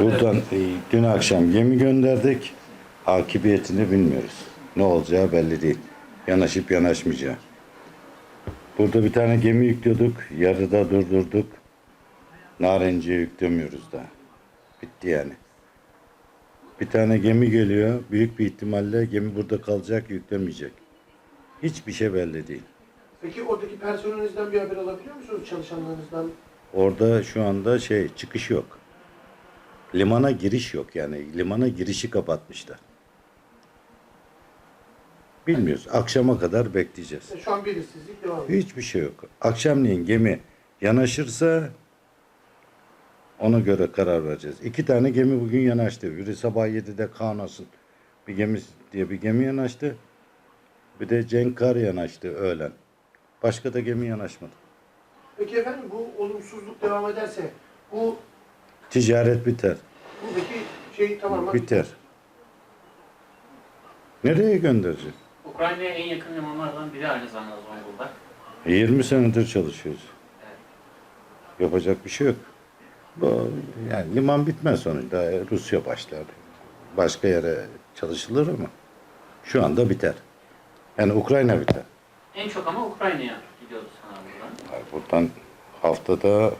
Buradan e, dün akşam gemi gönderdik. Akıbetini bilmiyoruz. Ne olacağı belli değil. Yanaşıp yanaşmayacağı. Burada bir tane gemi yüklüyorduk. Yarıda durdurduk. Narenciye yüklemiyoruz daha. Bitti yani. Bir tane gemi geliyor. Büyük bir ihtimalle gemi burada kalacak, yüklemeyecek. Hiçbir şey belli değil. Peki oradaki personelinizden bir haber alabiliyor musunuz çalışanlarınızdan? Orada şu anda şey çıkış yok. Limana giriş yok yani. Limana girişi kapatmışlar. Bilmiyoruz. Akşama kadar bekleyeceğiz. Şu an belirsizlik devam ediyor. Hiçbir şey yok. Akşamleyin gemi yanaşırsa ona göre karar vereceğiz. İki tane gemi bugün yanaştı. Biri sabah 7'de Kaunas'ın bir gemi diye bir gemi yanaştı. Bir de Cenkar yanaştı öğlen. Başka da gemi yanaşmadı. Peki efendim bu olumsuzluk devam ederse bu Ticaret biter. buradaki şey tamamen Biter. Nereye gönderecek? Ukrayna'ya en yakın limanlardan biri aynı zamanda Zonguldak. 20 senedir çalışıyoruz. Yapacak bir şey yok. Bu, yani liman bitmez sonuçta. Rusya başlar. Başka yere çalışılır ama şu anda biter. Yani Ukrayna biter. En çok ama Ukrayna'ya gidiyoruz sana buradan. Buradan haftada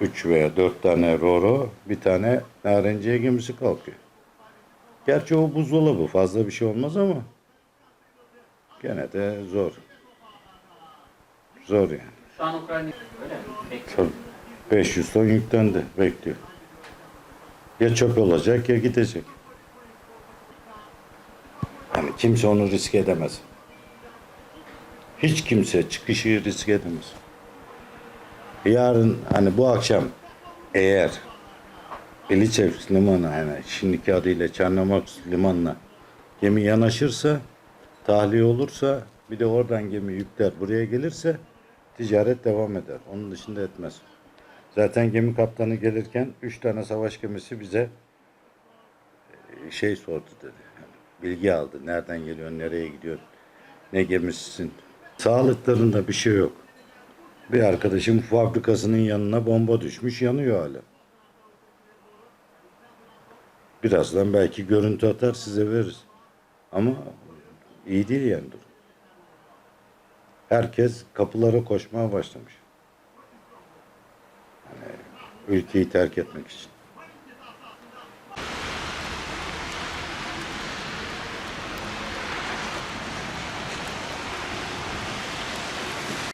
3 veya 4 tane roro, bir tane narenciye gemisi kalkıyor. Gerçi o buzdolabı fazla bir şey olmaz ama gene de zor. Zor yani. Şu an Ukrayna öyle mi? Tabii. 500 ton yüklendi, bekliyor. Ya çöp olacak ya gidecek. Yani kimse onu risk edemez. Hiç kimse çıkışı risk edemez. Yarın hani bu akşam eğer Eliçev limanı yani şimdiki adıyla Çarnamaks limanına gemi yanaşırsa tahliye olursa bir de oradan gemi yükler buraya gelirse ticaret devam eder. Onun dışında etmez. Zaten gemi kaptanı gelirken üç tane savaş gemisi bize e, şey sordu dedi. Bilgi aldı. Nereden geliyor, nereye gidiyor, ne gemisisin. Sağlıklarında bir şey yok. Bir arkadaşım fabrikasının yanına bomba düşmüş, yanıyor hala. Birazdan belki görüntü atar size veririz. Ama iyi değil yani durum. Herkes kapılara koşmaya başlamış. Yani ülkeyi terk etmek için.